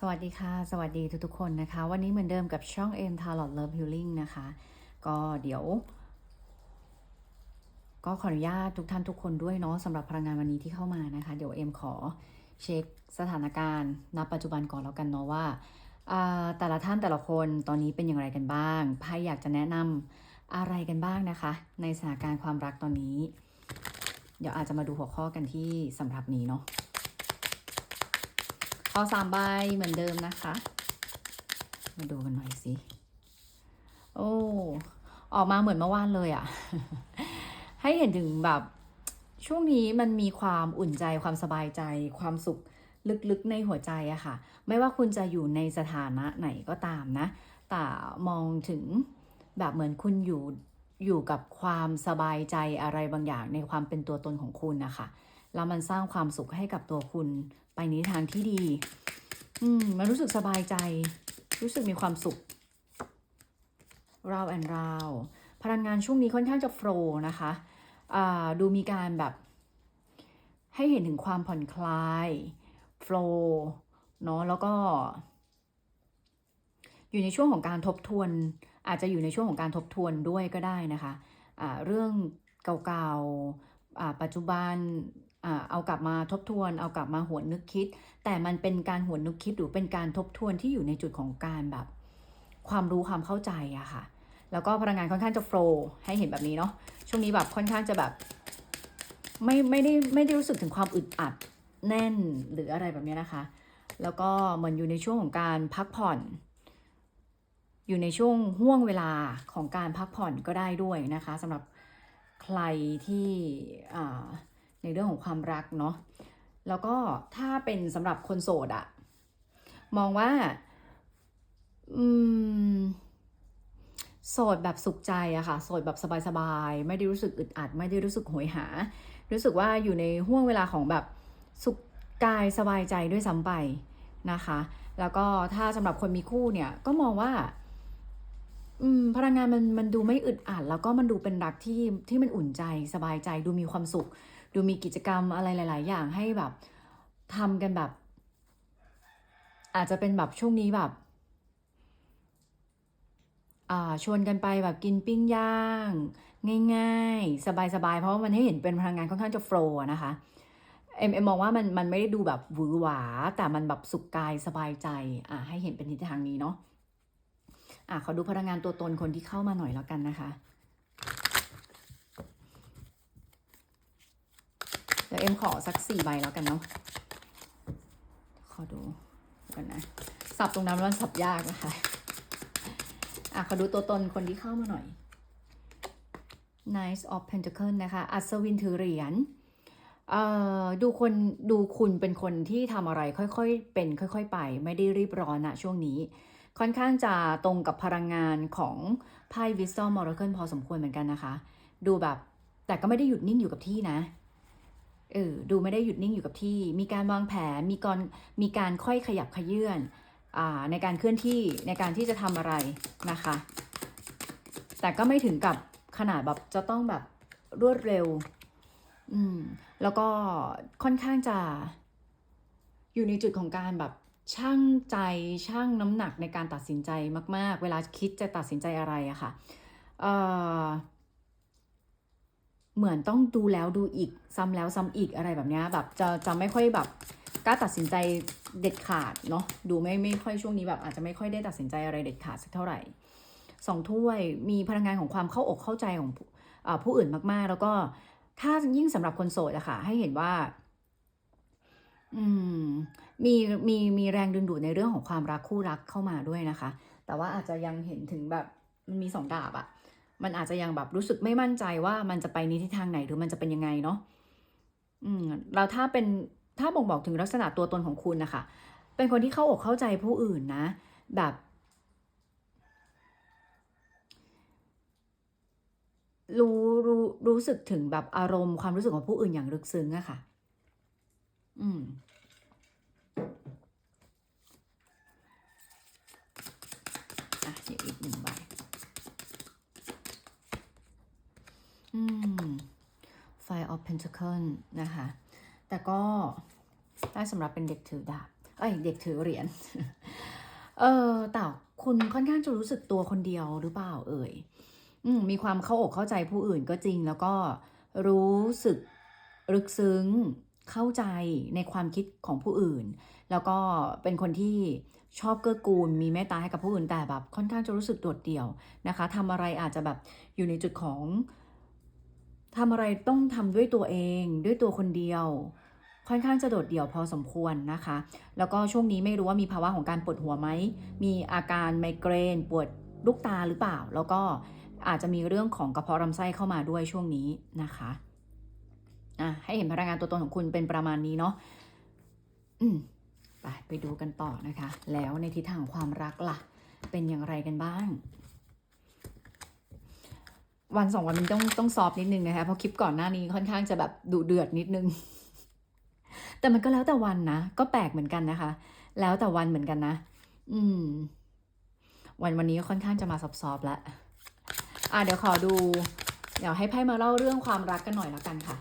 สวัสดีค่ะ สวัสดีทุกๆคนนะคะ วันนี้เหมือนเดิมกับช่อง M Tarot Love Healing นะคะ ก็เดี๋ยว ก็ขออนุญาตทุกท่านทุกคนด้วยเนาะสำหรับพลังงานวันนี้ที่เข้ามานะคะ เดี๋ยวเอ็มขอเช็คสถานการณ์ณปัจจุบันก่อนแล้วกันเนาะว่า แต่ละท่านแต่ละคนตอนนี้เป็นอย่างไรกันบ้างไพ่อยากจะแนะนำอะไรกันบ้างนะคะ ในสถานการณ์ความรักตอนนี้ เดี๋ยวอาจจะมาดูหัวข้อกันที่สำหรับนี้เนาะ อสามใบเหมือนเดิมนะคะ มาดูกันหน่อยสิ โอ้ ออกมาเหมือนเมื่อวานเลยอะ่ะ ให้เห็นถึงแบบช่วงนี้มันมีความอุ่นใจความสบายใจ ความสุขลึกๆในหัวใจอะค่ะ ไม่ว่าคุณจะอยู่ในสถานะไหนก็ตามนะ แต่มองถึงแบบเหมือนคุณอยู่อยู่กับความสบายใจอะไรบางอย่างในความเป็นตัวตนของคุณนะคะ แล้วมันสร้างความสุขให้กับตัวคุณ ไปในทางที่ดี อืมมันรู้สึกสบายใจ รู้สึกมีความสุขราวแอนราวพลังงานช่วงนี้ค่อนข้างจะโฟล์นะคะอ่าดูมีการแบบ ให้เห็นถึงความผ่อนคลายโฟล์เนาะแล้วก็ อยู่ในช่วงของการทบทวน อาจจะอยู่ในช่วงของการทบทวนด้วยก็ได้นะคะะเรื่องเก่าๆปัจจุบัน เอากลับมาทบทวน เอากลับมาหวนนึกคิด แต่มันเป็นการหวนนึกคิดหรือเป็นการทบทวนที่อยู่ในจุดของการแบบ ความรู้ความเข้าใจอะค่ะ แล้วก็พลังงานค่อนข้างจะโฟล์ให้เห็นแบบนี้เนาะ ช่วงนี้แบบค่อนข้างจะแบบ ไม่ไม่ได้ไม่ได้รู้สึกถึงความอึดอัดแน่นหรืออะไรแบบนี้นะคะ แล้วก็เหมือนอยู่ในช่วงของการพักผ่อน อยู่ในช่วงห่วงเวลาของการพักผ่อนก็ได้ด้วยนะคะสำหรับใครที่ ในเรื่องของความรักเนาะแล้วก็ถ้าเป็นสำหรับคนโสดอะมองว่าอืมโสดแบบสุขใจอะค่ะโสดแบบสบายๆ ไม่ได้รู้สึกอึดอัด ไม่ได้รู้สึกโหยหา รู้สึกว่าอยู่ในห่วงเวลาของแบบสุขกายสบายใจด้วยซ้ำไปนะคะ แล้วก็ถ้าสำหรับคนมีคู่เนี่ยก็มองว่าอืมพลังงานมันมันดูไม่อึดอัด แล้วก็มันดูเป็นรักที่ที่มันอุ่นใจสบายใจดูมีความสุข ดูมีกิจกรรมอะไรหลาย ๆ อย่างให้แบบทำกันแบบ อาจจะเป็นแบบช่วงนี้แบบชวนกันไปแบบกินปิ้งย่าง ง่าย ๆ สบาย ๆ เพราะว่ามันให้เห็นเป็นพลังงานค่อนข้างจะโฟล์นะคะเอ็มเอ็มมองว่ามันมันไม่ได้ดูแบบหวือหวา แต่มันแบบสุขกายสบายใจอ่าให้เห็นเป็นทิศทางนี้เนาะอ่าขอดูพลังงานตัวตนคนที่เข้ามาหน่อยแล้วกันนะคะ เดี๋ยวเอ็มขอสักสี่ใบแล้วกันเนาะ ขอดูกันนะ สับตรงนั้นมันสับยากนะคะ อะ ขอดูตัวตนคนที่เข้ามาหน่อย Nice of Pentacle นะคะ อัศวินถือเหรียญดูคนดูคุณเป็นคนที่ทำอะไรค่อยๆ เป็นค่อยๆ ไป ไม่ได้รีบร้อนนะช่วงนี้ ค่อนข้างจะตรงกับพลังงานของไพ่ Wisdom Oracle พอสมควรเหมือนกันนะคะ ดูแบบแต่ก็ไม่ได้หยุดนิ่งอยู่กับที่นะ เออดูไม่ได้หยุดนิ่งอยู่กับที่ มีการวางแผนมีการมีการค่อยขยับขยื่นในการเคลื่อนที่ในการที่จะทำอะไรนะคะ แต่ก็ไม่ถึงกับขนาดแบบจะต้องแบบรวดเร็ว อืม แล้วก็ค่อนข้างจะ อยู่ในจุดของการแบบช่างใจช่างน้ำหนักในการตัดสินใจมาก ๆ เวลาคิดจะตัดสินใจอะไรอะค่ะ เอ่อ เหมือนต้องดูแล้วดูอีกซ้ำแล้วซ้ำอีกอะไรแบบนี้แบบจะจะไม่ค่อยแบบกล้าตัดสินใจเด็ดขาดเนาะดูไม่ไม่ค่อยช่วงนี้แบบอาจจะไม่ค่อยได้ตัดสินใจอะไรเด็ดขาดสักเท่าไหร่สองถ้วยมีพลังงานของความเข้าอกเข้าใจของผู้อื่นมากๆ แล้วก็ถ้ายิ่งสำหรับคนโสดอะค่ะ ให้เห็นว่า อืม มีมีมีแรงดึงดูดในเรื่องของความรักคู่รักเข้ามาด้วยนะคะ แต่ว่าอาจจะยังเห็นถึงแบบมันมีสองดาบอะ มันอาจจะยังแบบรู้สึกไม่มั่นใจว่ามันจะไปในทิศทางไหนหรือมันจะเป็นยังไงเนาะอืมเราถ้าเป็นถ้าบ่งบอกถึงลักษณะตัวตนของคุณนะคะ เป็นคนที่เข้าอกเข้าใจผู้อื่นนะ แบบ รู้รู้รู้สึกถึงแบบอารมณ์ความรู้สึกของผู้อื่นอย่างลึกซึ้งอะค่ะ อืมอะเดี๋ยวอีกหนึ่งใบ อืม Five of Pentacle นะคะ แต่ก็ได้สำหรับเป็นเด็กถือดาบ เอ้ย เด็กถือเหรียญ เออแต่คุณค่อนข้างจะรู้สึกตัวคนเดียวหรือเปล่าเอ่ยอืมมีความเข้าอกเข้าใจผู้อื่นก็จริง แล้วก็รู้สึกลึกซึ้งเข้าใจในความคิดของผู้อื่น แล้วก็เป็นคนที่ชอบเกื้อกูล มีเมตตาให้กับผู้อื่นแต่แบบค่อนข้างจะรู้สึกโดดเดี่ยวนะคะทำอะไรอาจจะแบบอยู่ในจุดของ ทำอะไรต้องทำด้วยตัวเองด้วยตัวคนเดียว ค่อนข้างจะโดดเดี่ยวพอสมควรนะคะ แล้วก็ช่วงนี้ไม่รู้ว่ามีภาวะของการปวดหัวไหม มีอาการไมเกรน ปวดลูกตาหรือเปล่า แล้วก็อาจจะมีเรื่องของกระเพาะลำไส้เข้ามาด้วยช่วงนี้นะคะอะให้เห็นพลังงานตัวตนของคุณเป็นประมาณนี้เนาะอืมไปไปดูกันต่อนะคะ แล้วในทิศทางของความรักล่ะ เป็นอย่างไรกันบ้าง วันสองวันนี้ต้องต้องซอฟนิดนึงนะคะเพราะคลิปก่อนหน้านี้ค่อนข้างจะแบบดุเดือดนิดนึง แต่มันก็แล้วแต่วันนะ ก็แปลกเหมือนกันนะคะ แล้วแต่วันเหมือนกันนะ อืม วันวันนี้ค่อนข้างจะมาซอฟๆแล้วอะเดี๋ยวขอดู เดี๋ยวให้ไพ่มาเล่าเรื่องความรักกันหน่อยแล้วกันค่ะ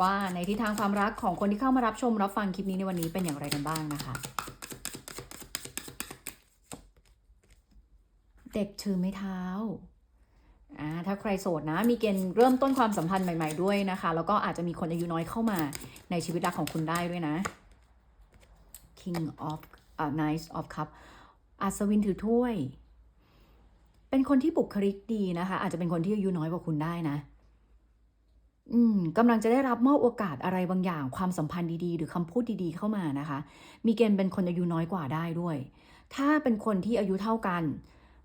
ว่าในทิศทางความรักของคนที่เข้ามารับชมรับฟังคลิปนี้ในวันนี้เป็นอย่างไรกันบ้างนะคะ เด็กถือไม้เท้า ถ้าใครโสดนะ มีเกณฑ์เริ่มต้นความสัมพันธ์ใหม่ ๆด้วยนะคะ แล้วก็อาจจะมีคนอายุน้อยเข้ามาในชีวิตรักของคุณได้ด้วยนะ King of อ่า Knight of Cup อัศวินถือถ้วย เป็นคนที่บุคลิกดีนะคะ อาจจะเป็นคนที่อายุน้อยกว่าคุณได้นะ อืมกำลังจะได้รับมอบโอกาสอะไรบางอย่าง ความสัมพันธ์ดีๆ หรือคำพูดดีๆเข้ามานะคะ มีเกณฑ์เป็นคนอายุน้อยกว่าได้ด้วย ถ้าเป็นคนที่อายุเท่ากัน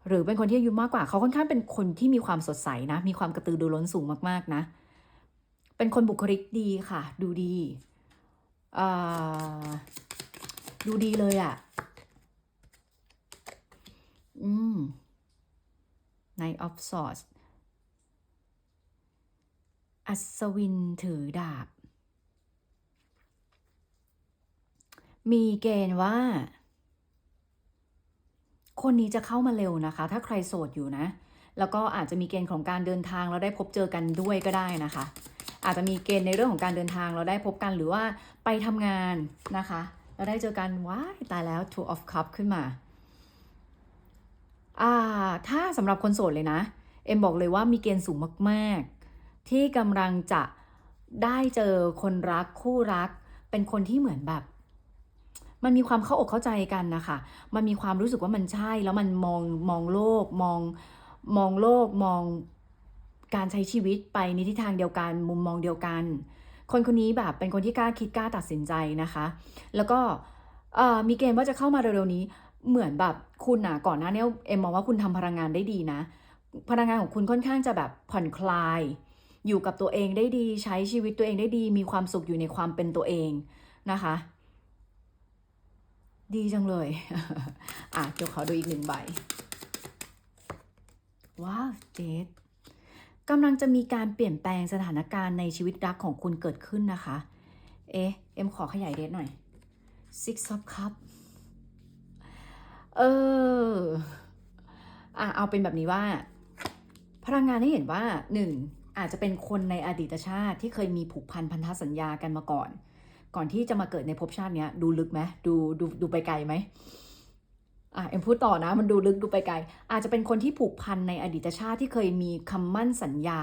หรือเป็นคนที่อายุมากกว่าเขาค่อนข้างเป็นคนที่มีความสดใสนะ มีความกระตือรือร้นสูงมากๆนะ เป็นคนบุคลิกดีค่ะ ดูดีดูดีเลยอะ่ะ อืม Knight of Swords อัศวินถือดาบ มีเกณฑ์ว่า คนนี้จะเข้ามาเร็วนะคะ ถ้าใครโสดอยู่นะ แล้วก็อาจจะมีเกณฑ์ของการเดินทางแล้วได้พบเจอกันด้วยก็ได้นะคะ อาจจะมีเกณฑ์ในเรื่องของการเดินทางเราได้พบกันหรือว่าไปทำงานนะคะเราได้เจอกันว้ายตายแล้ว two of cup ขึ้นมาอ่าถ้าสำหรับคนโสดเลยนะ เอ็มบอกเลยว่ามีเกณฑ์สูงมากๆ ที่กำลังจะได้เจอคนรักคู่รัก เป็นคนที่เหมือนแบบ มันมีความเข้าอกเข้าใจกันนะคะ มันมีความรู้สึกว่ามันใช่แล้วมันมองมองโลกมองมองโลกมองการใช้ชีวิตไปในทิศทางเดียวกัน มุมมองเดียวกัน คนคนนี้แบบเป็นคนที่กล้าคิดกล้าตัดสินใจนะคะ แล้วก็มีเกณฑ์ว่าจะเข้ามาเร็วๆนี้เหมือนแบบคุณอะก่อนหน้านี้เอ็มมองว่าคุณทำพลังงานได้ดีนะ พลังงานของคุณค่อนข้างจะแบบผ่อนคลาย อยู่กับตัวเองได้ดี ใช้ชีวิตตัวเองได้ดี มีความสุขอยู่ในความเป็นตัวเองนะคะ ดีจังเลย อะเดี๋ยวขอดูอีกหนึ่งใบ ว้าวเจดกำลังจะมีการเปลี่ยนแปลงสถานการณ์ในชีวิตรักของคุณเกิดขึ้นนะคะ เอ๊ะ เอ็มขอขยายเดทหน่อย six of cup เออ อะ เอาเป็นแบบนี้ว่า พลังงานให้เห็นว่าหนึ่งอาจจะเป็นคนในอดีตชาติที่เคยมีผูกพันพันธสัญญากันมาก่อน ก่อนที่จะมาเกิดในภพชาติเนี้ยดูลึกไหมดูดูดูไปไกลไหมอะเอ็มพูดต่อนะ มันดูลึกดูไปไกล อาจจะเป็นคนที่ผูกพันในอดีตชาติที่เคยมีคำมั่นสัญญา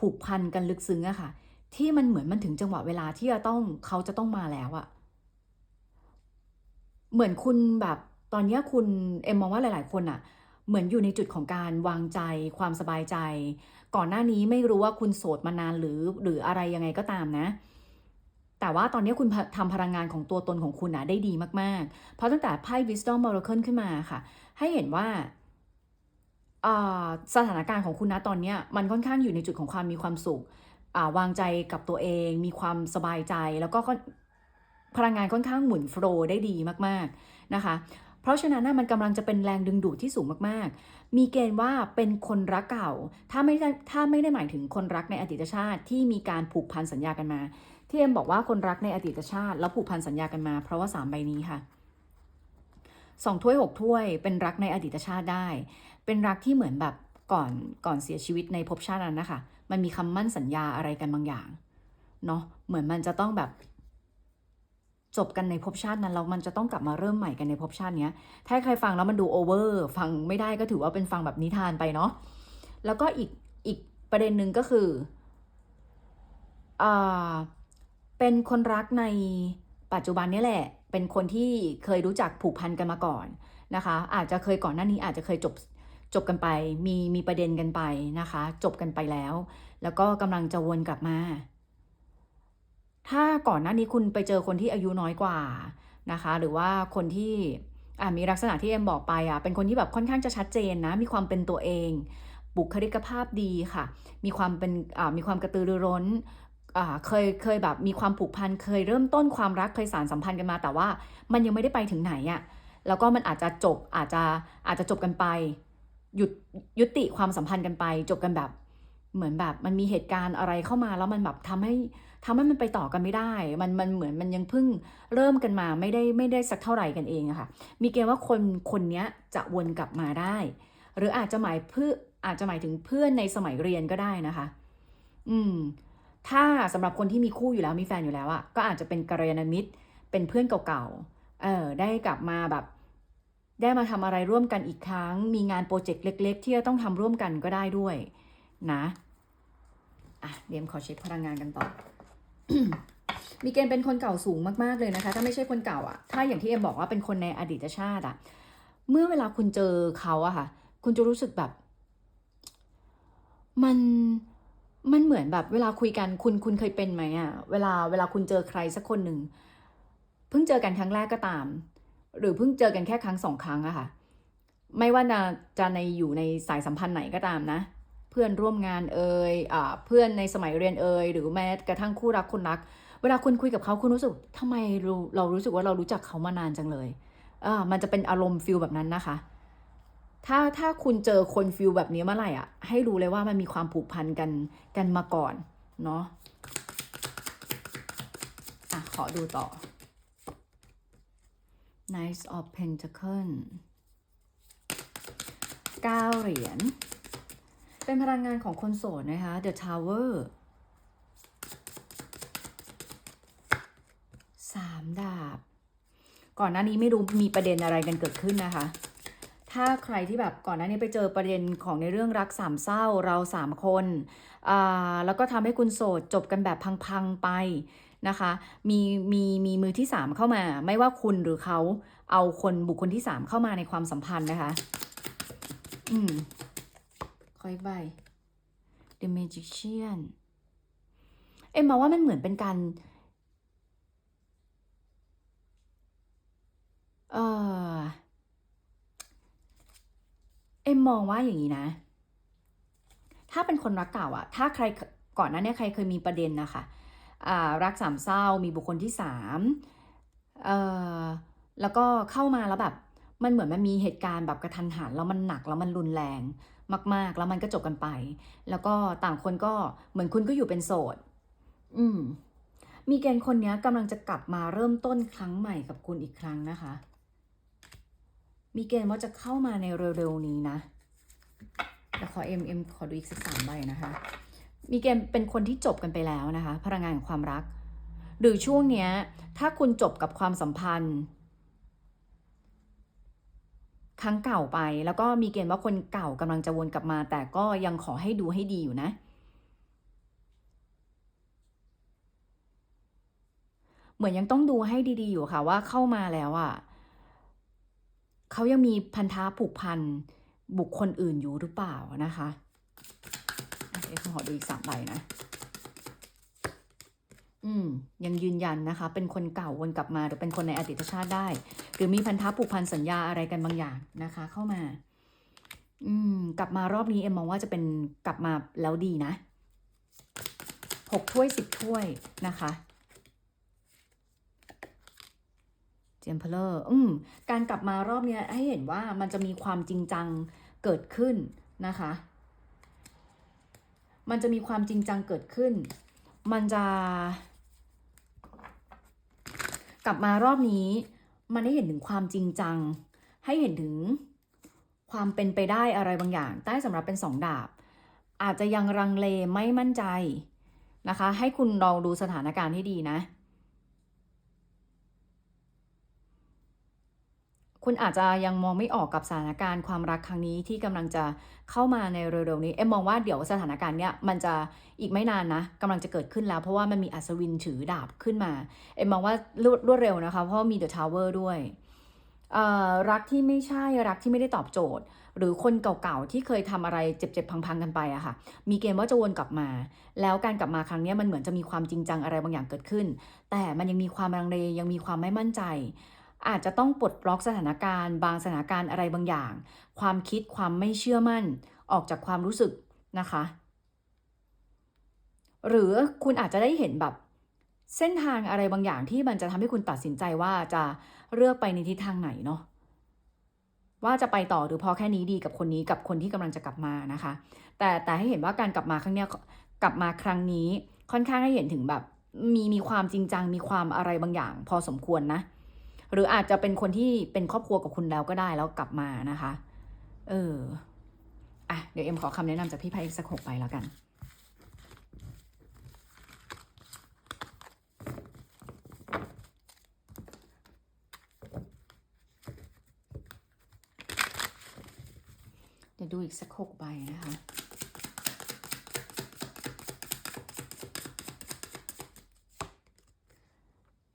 ผูกพันกันลึกซึ้งอะค่ะ ที่มันเหมือนมันถึงจังหวะเวลาที่จะต้องเขาจะต้องมาแล้วอะเหมือนคุณแบบตอนนี้คุณเอ็มมองว่าหลาย ๆ คนอะเหมือนอยู่ในจุดของการวางใจความสบายใจ ก่อนหน้านี้ไม่รู้ว่าคุณโสดมานานหรือหรืออะไรยังไงก็ตามนะ แต่ว่าตอนนี้คุณทำพลังงานของตัวตนของคุณนะได้ดีมากๆ เพราะตั้งแต่ไพ่ Wisdom Oracle ขึ้นมาค่ะ ให้เห็นว่าสถานการณ์ของคุณนะตอนนี้มันค่อนข้างอยู่ในจุดของความมีความสุขวางใจกับตัวเอง มีความสบายใจแล้วก็พลังงานค่อนข้างหมุนโฟลว์ได้ดีมากๆนะคะ เพราะฉะนั้นนะมันกำลังจะเป็นแรงดึงดูดที่สูงมากๆ มีเกณฑ์ว่าเป็นคนรักเก่า ถ้าไม่ได้ถ้าไม่ได้หมายถึงคนรักในอดีตชาติที่มีการผูกพันสัญญากันมา ที่เอ็มบอกว่าคนรักในอดีตชาติ แล้วผูกพันสัญญากันมา เพราะว่าสามใบนี้ค่ะสองถ้วยหกถ้วย เป็นรักในอดีตชาติได้ เป็นรักที่เหมือนแบบก่อนก่อนเสียชีวิตในภพชาตินั้นนะคะ มันมีคำมั่นสัญญาอะไรกันบางอย่างเนาะเหมือนมันจะต้องแบบจบกันในภพชาตินั้นแล้วมันจะต้องกลับมาเริ่มใหม่กันในภพชาติเนี้ยถ้าใครฟังแล้วมันดูโอเวอร์ฟังไม่ได้ก็ถือว่าเป็นฟังแบบนิทานไปเนาะแล้วก็อีกอีกประเด็นหนึ่งก็คืออ่า เป็นคนรักในปัจจุบันนี่แหละ เป็นคนที่เคยรู้จักผูกพันกันมาก่อนนะคะ อาจจะเคยก่อนหน้านี้อาจจะเคยจบจบกันไป มีมีประเด็นกันไปนะคะ จบกันไปแล้ว แล้วก็กำลังจะวนกลับมา ถ้าก่อนหน้านี้คุณไปเจอคนที่อายุน้อยกว่านะคะ หรือว่าคนที่มีลักษณะที่เอ็มบอกไปอะเป็นคนที่แบบค่อนข้างจะชัดเจนนะ มีความเป็นตัวเอง บุคลิกภาพดีค่ะ มีความเป็นมีความกระตือรือร้น เคยเคยแบบมีความผูกพันเคยเริ่มต้นความรักเคยสารสัมพันธ์กันมา แต่ว่ามันยังไม่ได้ไปถึงไหนอะ่ะแล้วก็มันอาจจะจบอาจจะอาจจะจบกันไป หยุดยุติความสัมพันธ์กันไป จบกันแบบ เหมือนแบบมันมีเหตุการณ์อะไรเข้ามาแล้วมันแบบทำให้ทำให้มันไปต่อกันไม่ได้ มันมันเหมือนมันยังเพิ่งเริ่มกันมาไม่ได้ไม่ได้สักเท่าไหร่กันเองอะค่ะ มีเกณฑ์ว่าคนคนนี้จะวนกลับมาได้ หรืออาจจะหมายเพื่ออาจจะหมายถึงเพื่อนในสมัยเรียนก็ได้นะคะ อืม ถ้าสำหรับคนที่มีคู่อยู่แล้วมีแฟนอยู่แล้วอะก็อาจจะเป็นกัลยาณมิตร เป็นเพื่อนเก่าๆเออได้กลับมาแบบ ได้มาทำอะไรร่วมกันอีกครั้ง มีงานโปรเจกต์เล็ก ๆ ที่จะต้องทำร่วมกันก็ได้ด้วย นะอะเดียวขอเช็คพลังงานกันต่อมีเกณฑ์เป็นคนเก่าสูงมากๆเลยนะคะ ถ้าไม่ใช่คนเก่าอะ ถ้าอย่างที่เอ็มบอกว่าเป็นคนในอดีตชาติอะ เมื่อเวลาคุณเจอเขาอะค่ะ คุณจะรู้สึกแบบ มัน มันเหมือนแบบเวลาคุยกันคุณคุณเคยเป็นไหมอะเวลาเวลาคุณเจอใครสักคนหนึ่งเพิ่งเจอกันครั้งแรกก็ตาม หรือเพิ่งเจอกันแค่ครั้งสองครั้งอะค่ะ ไม่ว่าจะจะในอยู่ในสายสัมพันธ์ไหนก็ตามนะ เพื่อนร่วมงานเอ่ยอ่าเพื่อนในสมัยเรียนเอ่ยหรือแม้กระทั่งคู่รักคนรัก เวลาคุณคุยกับเขาคุณรู้สึกทำไมเราเรารู้สึกว่าเรารู้จักเขามานานจังเลยอ่ามันจะเป็นอารมณ์ฟิลแบบนั้นนะคะ ถ้าถ้าคุณเจอคนฟิลแบบนี้เมื่อไหร่อะ ให้รู้เลยว่ามันมีความผูกพันกันกันมาก่อนเนาะอะ ขอดูต่อ Knight of Pentacle เก้าเหรียญ เป็นพลังงานของคนโสดนะคะ The Tower สามดาบ ก่อนหน้านี้ไม่รู้มีประเด็นอะไรกันเกิดขึ้นนะคะ ถ้าใครที่แบบก่อนหน้านี้ไปเจอประเด็นของในเรื่องรักสามเศร้าเราสามคนอ่าแล้วก็ทำให้คุณโสดจบกันแบบพังๆไปนะคะมีมีมีมือที่สามเข้ามา ไม่ว่าคุณหรือเขาเอาคนบุคคลที่สามเข้ามาในความสัมพันธ์นะคะ อืมคอยใบ The Magician เอ็มมองว่ามันเหมือนเป็นการเออ เอ็มมองว่าอย่างนี้นะ ถ้าเป็นคนรักเก่าอะถ้าใครก่อนหน้านี้ใครเคยมีประเด็นนะคะอ่ารักสามเศร้ามีบุคคลที่สามเอ่อแล้วก็เข้ามาแล้วแบบ มันเหมือนมันมีเหตุการณ์แบบกระทันหันแล้วมันหนักแล้วมันรุนแรงมาก ๆ แล้วมันก็จบกันไป แล้วก็ต่างคนก็เหมือนคุณก็อยู่เป็นโสด อืม มีเกณฑ์คนนี้กำลังจะกลับมาเริ่มต้นครั้งใหม่กับคุณอีกครั้งนะคะ มีเกณฑ์ว่าจะเข้ามาในเร็วๆนี้นะแต่ขอเอ็มเอ็มขอดูอีกสักสามใบนะคะ มีเกณฑ์เป็นคนที่จบกันไปแล้วนะคะ พลังงานของความรัก หรือช่วงเนี้ย ถ้าคุณจบกับความสัมพันธ์ ครั้งเก่าไป แล้วก็มีเกณฑ์ว่าคนเก่ากำลังจะวนกลับมา แต่ก็ยังขอให้ดูให้ดีอยู่นะเหมือนยังต้องดูให้ดีๆอยู่ค่ะว่าเข้ามาแล้วอะ เขายังมีพันธะผูกพันบุคคลอื่นอยู่หรือเปล่านะคะเดี๋ยขอดูอีกสามใบนะ อืม ยังยืนยันนะคะ เป็นคนเก่าวนกลับมาหรือเป็นคนในอดีตชาติได้ หรือมีพันธะผูกพันสัญญาอะไรกันบางอย่างนะคะ เข้ามา อืม กลับมารอบนี้เอ็มมองว่าจะเป็นกลับมาแล้วดีนะหกถ้วยสิบถ้วยนะคะ เจมเพลอร์อืมการกลับมารอบนี้ให้เห็นว่ามันจะมีความจริงจังเกิดขึ้นนะคะ มันจะมีความจริงจังเกิดขึ้น มันจะ กลับมารอบนี้ มันให้เห็นถึงความจริงจัง ให้เห็นถึงความเป็นไปได้อะไรบางอย่าง ใต้สำหรับเป็นสองดาบ อาจจะยังรังเลไม่มั่นใจนะคะ ให้คุณลองดูสถานการณ์ให้ดีนะ คุณอาจจะยังมองไม่ออกกับสถานการณ์ความรักครั้งนี้ที่กำลังจะเข้ามาในเร็วๆนี้ เอ็มมองว่าเดี๋ยวสถานการณ์เนี้ยมันจะอีกไม่นานนะกำลังจะเกิดขึ้นแล้ว เพราะว่ามันมีอัศวินถือดาบขึ้นมา เอ็มมองว่ารวดรวดเร็วนะคะ เพราะมีเดอะทาวเวอร์ด้วยอ่อรักที่ไม่ใช่รักที่ไม่ได้ตอบโจทย์ หรือคนเก่าๆ ที่เคยทำอะไรเจ็บๆ พังๆ กันไปอะค่ะ มีเกณฑ์ว่าจะวนกลับมา แล้วการกลับมาครั้งนี้มันเหมือนจะมีความจริงจังอะไรบางอย่างเกิดขึ้น แต่มันยังมีความลังเลยังมีความไม่มั่นใจ อาจจะต้องปลดล็อกสถานการณ์ บางสถานการณ์อะไรบางอย่าง ความคิดความไม่เชื่อมั่น ออกจากความรู้สึกนะคะ หรือคุณอาจจะได้เห็นแบบเส้นทางอะไรบางอย่างที่มันจะทำให้คุณตัดสินใจว่าจะเลือกไปในทิศทางไหนเนาะว่าจะไปต่อหรือพอแค่นี้ดีกับคนนี้กับคนที่กำลังจะกลับมานะคะ แต่แต่ให้เห็นว่าการกลับมาครั้งเนี้ยกลับมาครั้งนี้ค่อนข้างให้เห็นถึงแบบมีมีความจริงจังมีความอะไรบางอย่าง พอสมควรนะ หรืออาจจะเป็นคนที่เป็นครอบครัวกับคุณแล้วก็ได้แล้วกลับมานะคะ เอออะเดี๋ยวเอ็มขอคำแนะนำจากพี่ไพ่อีกสักหกไปแล้วกันเดี๋ยวดูอีกสักหกใบนะคะ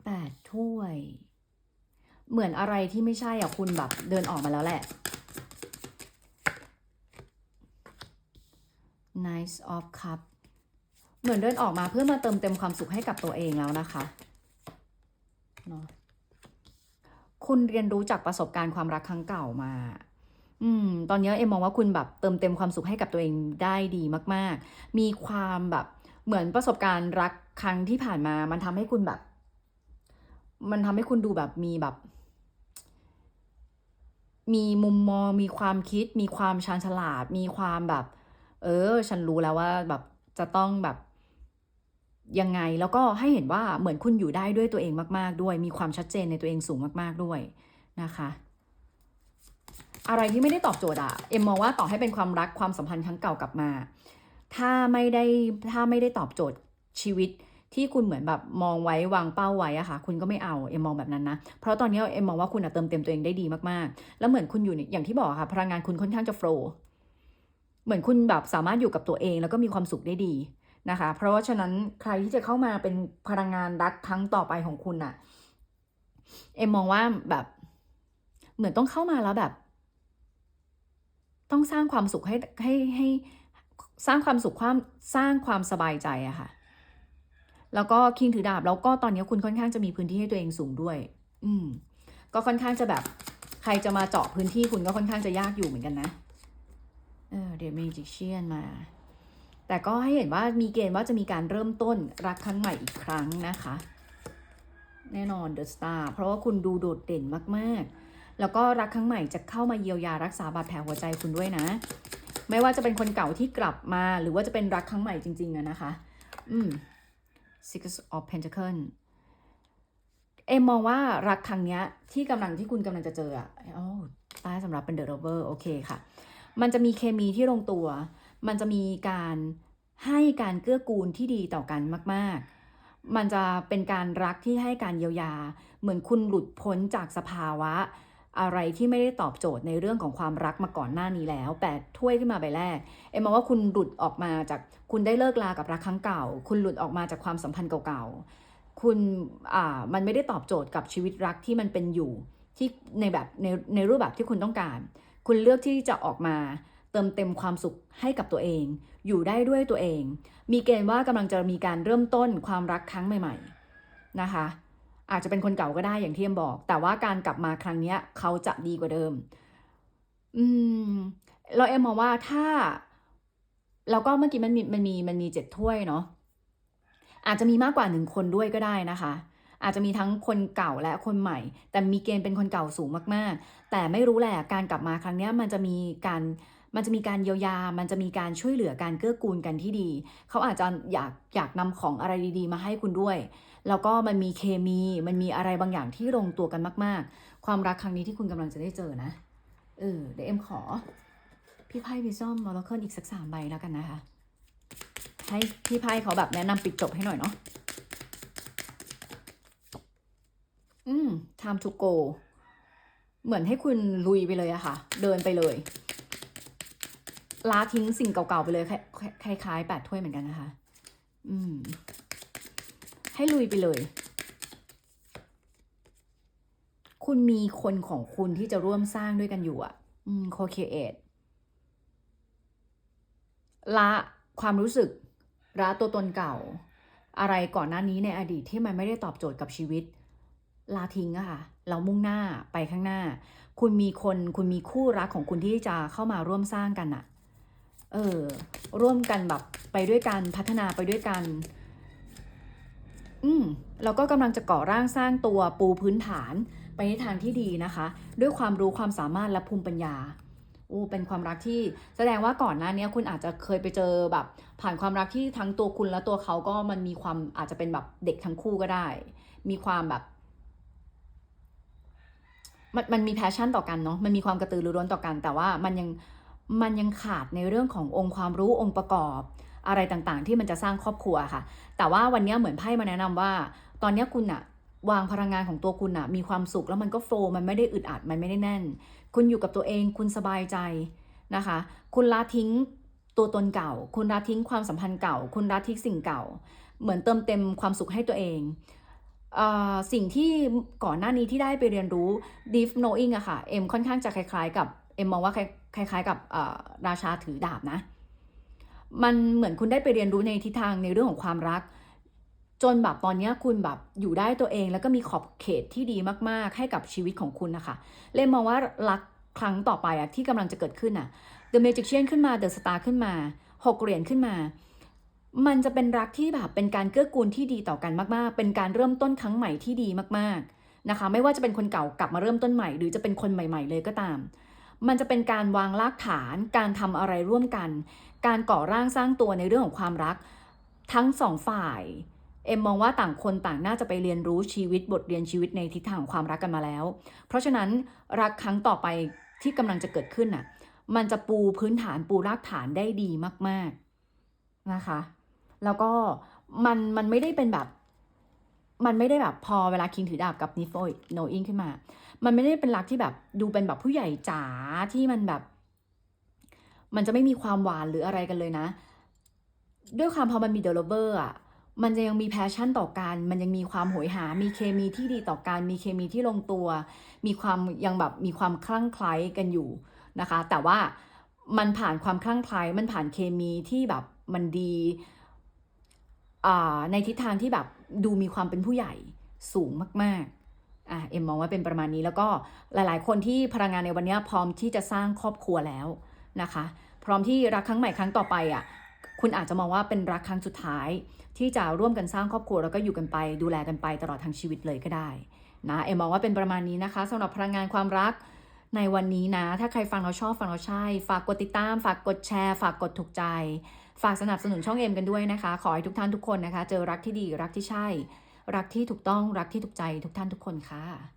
แปดถ้วย เหมือนอะไรที่ไม่ใช่อะคุณแบบเดินออกมาแล้วแหละ Nice of Cup เหมือนเดินออกมาเพื่อมาเติมเต็มความสุขให้กับตัวเองแล้วนะคะเนาะคุณเรียนรู้จากประสบการณ์ความรักครั้งเก่ามา อืม ตอนนี้เอ็มมองว่าคุณแบบเติมเต็มความสุขให้กับตัวเองได้ดีมาก ๆ มีความแบบเหมือนประสบการณ์รักครั้งที่ผ่านมา มันทำให้คุณแบบ มันทำให้คุณดูแบบมีแบบ มีมุมมอง มีความคิด มีความชาญฉลาด มีความแบบ เออ ฉันรู้แล้วว่าแบบจะต้องแบบยังไง แล้วก็ให้เห็นว่าเหมือนคุณอยู่ได้ด้วยตัวเองมาก ๆ ด้วย มีความชัดเจนในตัวเองสูงมาก ๆ ด้วยนะคะ อะไรที่ไม่ได้ตอบโจทย์อะเอ็มมองว่าต่อให้เป็นความรักความสัมพันธ์ครั้งเก่ากลับมา ถ้าไม่ได้ถ้าไม่ได้ตอบโจทย์ชีวิต ที่คุณเหมือนแบบมองไว้วางเป้าไว้อะค่ะ คุณก็ไม่เอาเอ็มมองแบบนั้นนะ เพราะตอนนี้เอ็มมองว่าคุณเติมเต็มตัวเองได้ดีมากๆ แล้วเหมือนคุณอยู่ในอย่างที่บอกค่ะ พลังงานคุณค่อนข้างจะโฟล์เหมือนคุณแบบสามารถอยู่กับตัวเองแล้วก็มีความสุขได้ดีนะคะ เพราะว่าฉะนั้นใครที่จะเข้ามาเป็นพลังงานรักครั้งต่อไปของคุณอะเอ็มมองว่าแบบเหมือนต้องเข้ามาแล้วแบบ ต้องสร้างความสุขให้ให้ให้สร้างความสุขความสร้างความสบายใจอะค่ะ แล้วก็คิงถือดาบแล้วก็ตอนนี้คุณค่อนข้างจะมีพื้นที่ให้ตัวเองสูงด้วย อืม ก็ค่อนข้างจะแบบ ใครจะมาเจาะพื้นที่คุณก็ค่อนข้างจะยากอยู่เหมือนกันนะเออเดวเมจิเชียนมา แต่ก็ให้เห็นว่ามีเกณฑ์ว่าจะมีการเริ่มต้นรักครั้งใหม่อีกครั้งนะคะ แน่นอนเดอะสตาร์เพราะว่าคุณดูโดดเด่นมากๆ แล้วก็รักครั้งใหม่จะเข้ามาเยียวยารักษาบาดแผลหัวใจคุณด้วยนะ ไม่ว่าจะเป็นคนเก่าที่กลับมา หรือว่าจะเป็นรักครั้งใหม่จริงๆอะนะคะ อืม Six of Pentacle เอ็มมองว่ารักครั้งเนี้ยที่กำลังที่คุณกำลังจะเจออะโอ้ใต้สำหรับเป็นเดอะโรเวอร์โอเคค่ะ มันจะมีเคมีที่ลงตัว มันจะมีการให้การเกื้อกูลที่ดีต่อกันมาก ๆ มันจะเป็นการรักที่ให้การเยียวยา เหมือนคุณหลุดพ้นจากสภาวะ อะไรที่ไม่ได้ตอบโจทย์ในเรื่องของความรักมาก่อนหน้านี้แล้วแปดถ้วยขึ้นมาใบแรก เอ็มมองว่าคุณหลุดออกมาจากคุณได้เลิกลากับรักครั้งเก่า คุณหลุดออกมาจากความสัมพันธ์เก่าๆ คุณอ่ามันไม่ได้ตอบโจทย์กับชีวิตรักที่มันเป็นอยู่ที่ในแบบในในรูปแบบที่คุณต้องการ คุณเลือกที่จะออกมาเติมเต็มความสุขให้กับตัวเอง อยู่ได้ด้วยตัวเอง มีเกณฑ์ว่ากำลังจะมีการเริ่มต้นความรักครั้งใหม่ ๆ นะคะ อาจจะเป็นคนเก่าก็ได้อย่างที่เอ็มบอก แต่ว่าการกลับมาครั้งนี้เขาจะดีกว่าเดิม อืมเราเอ็มมองว่าถ้าแล้วก็เมื่อกี้มันมีมันมีมันมีเจ็ดถ้วยเนาะอาจจะมีมากกว่าหนึ่งคนด้วยก็ได้นะคะ อาจจะมีทั้งคนเก่าและคนใหม่ แต่มีเกณฑ์เป็นคนเก่าสูงมากๆ แต่ไม่รู้แหละการกลับมาครั้งนี้มันจะมีการมันจะมีการเยียวยา มันจะมีการช่วยเหลือการเกื้อกูลกันที่ดี เขาอาจจะอยากอยากนำของอะไรดีๆ มาให้คุณด้วย แล้วก็มันมีเคมีมันมีอะไรบางอย่างที่ลงตัวกันมาก ๆ ความรักครั้งนี้ที่คุณกำลังจะได้เจอนะเออเดี๋ยวเอ็มขอ พี่ไพ่วิซอมมอลเคิลอีกสักสามใบแล้วกันนะคะ ให้พี่ไพ่เขาแบบแนะนำปิดจบให้หน่อยเนาะอืม time to go เหมือนให้คุณลุยไปเลยอะค่ะ เดินไปเลยล้าทิ้งสิ่งเก่าๆไปเลยคล้ายๆแปดถ้วยเหมือนกันนะคะ อืม ให้ลุยไปเลย คุณมีคนของคุณที่จะร่วมสร้างด้วยกันอยู่อะอืมโคเคเอทละความรู้สึกละตัวตนเก่า อะไรก่อนหน้านี้ในอดีตที่มันไม่ได้ตอบโจทย์กับชีวิตลาทิ้งอะค่ะ เรามุ่งหน้าไปข้างหน้า คุณมีคนคุณมีคู่รักของคุณที่จะเข้ามาร่วมสร้างกันอะเออ ร่วมกันแบบไปด้วยกันพัฒนาไปด้วยกัน อืมเราก็กำลังจะก่อร่างสร้างตัวปูพื้นฐานไปในทางที่ดีนะคะ ด้วยความรู้ความสามารถและภูมิปัญญาโอ้เป็นความรักที่แสดงว่าก่อนหน้านี้คุณอาจจะเคยไปเจอแบบ ผ่านความรักที่ทั้งตัวคุณและตัวเขาก็มันมีความอาจจะเป็นแบบเด็กทั้งคู่ก็ได้ มีความแบบ มันมันมีแพชชั่นต่อกันเนาะมันมีความกระตือรือร้นต่อกัน แต่ว่ามันยังมันยังขาดในเรื่องขององค์ความรู้องค์ประกอบ อะไรต่างๆ ที่มันจะสร้างครอบครัวค่ะ แต่ว่าวันนี้เหมือนไพ่มาแนะนำว่า ตอนนี้คุณอะวางพลังงานของตัวคุณอะมีความสุขแล้วมันก็โฟล์มันไม่ได้อึดอัดมันไม่ได้แน่น คุณอยู่กับตัวเองคุณสบายใจนะคะ คุณละทิ้งตัวตนเก่า คุณละทิ้งความสัมพันธ์เก่า คุณละทิ้งสิ่งเก่า เหมือนเติมเต็มความสุขให้ตัวเองสิ่งที่ก่อนหน้านี้ที่ได้ไปเรียนรู้ deep knowing อะค่ะ เอ็มค่อนข้างจะคล้ายๆ กับ เอ็มมองว่าคล้ายๆ กับราชาถือดาบนะ มันเหมือนคุณได้ไปเรียนรู้ในทิศทางในเรื่องของความรัก จนแบบตอนนี้คุณแบบอยู่ได้ตัวเอง แล้วก็มีขอบเขตที่ดีมากๆ ให้กับชีวิตของคุณนะคะ เล่นมองว่ารักครั้งต่อไปอะที่กำลังจะเกิดขึ้นอะ The Magician ขึ้นมา The Star ขึ้นมาหกเหรียญขึ้นมา มันจะเป็นรักที่แบบเป็นการเกื้อกูลที่ดีต่อกันมากๆ เป็นการเริ่มต้นครั้งใหม่ที่ดีมากๆนะคะ ไม่ว่าจะเป็นคนเก่ากลับมาเริ่มต้นใหม่ หรือจะเป็นคนใหม่ ๆ เลยก็ตาม มันจะเป็นการวางรากฐาน การทำอะไรร่วมกัน การก่อร่างสร้างตัวในเรื่องของความรัก ทั้งสองฝ่าย เอ็มมองว่าต่างคนต่างน่าจะไปเรียนรู้ชีวิตบทเรียนชีวิตในทิศทางของความรักกันมาแล้ว เพราะฉะนั้นรักครั้งต่อไปที่กำลังจะเกิดขึ้นน่ะ มันจะปูพื้นฐานปูรากฐานได้ดีมาก ๆนะคะ แล้วก็มันมันไม่ได้เป็นแบบ มันไม่ได้แบบพอเวลาคิงถือดาบกับนิโฟโนอิงขึ้นมา มันไม่ได้เป็นรักที่แบบดูเป็นแบบผู้ใหญ่จ๋าที่มันแบบ มันจะไม่มีความหวานหรืออะไรกันเลยนะ ด้วยความพอมันมีเดลเวอร์อะมันจะยังมีแพชชั่นต่อกัน มันยังมีความโหยหา มีเคมีที่ดีต่อกัน มีเคมีที่ลงตัว มีความยังแบบมีความคลั่งไคล้กันอยู่นะคะ แต่ว่ามันผ่านความคลั่งไคล้ มันผ่านเคมีที่แบบมันดีในทิศทางที่แบบดูมีความเป็นผู้ใหญ่สูงมาก ๆ อะเอ็มมองว่าเป็นประมาณนี้แล้วก็หลาย ๆ คนที่พลังงานในวันนี้พร้อมที่จะสร้างครอบครัวแล้วนะคะ พร้อมที่รักครั้งใหม่ครั้งต่อไปอะคุณอาจจะมองว่าเป็นรักครั้งสุดท้าย ที่จะร่วมกันสร้างครอบครัวแล้วก็อยู่กันไปดูแลกันไปตลอดทั้งชีวิตเลยก็ได้นะเอ็มมองว่าเป็นประมาณนี้นะคะสำหรับพลังงานความรักในวันนี้นะ ถ้าใครฟังเราชอบฟังเราใช่ ฝากกดติดตาม ฝากกดแชร์ ฝากกดถูกใจ ฝากสนับสนุนช่องเอ็มกันด้วยนะคะ ขอให้ทุกท่านทุกคนนะคะ เจอรักที่ดีรักที่ใช่ รักที่ถูกต้องรักที่ถูกใจทุกท่านทุกคนค่ะ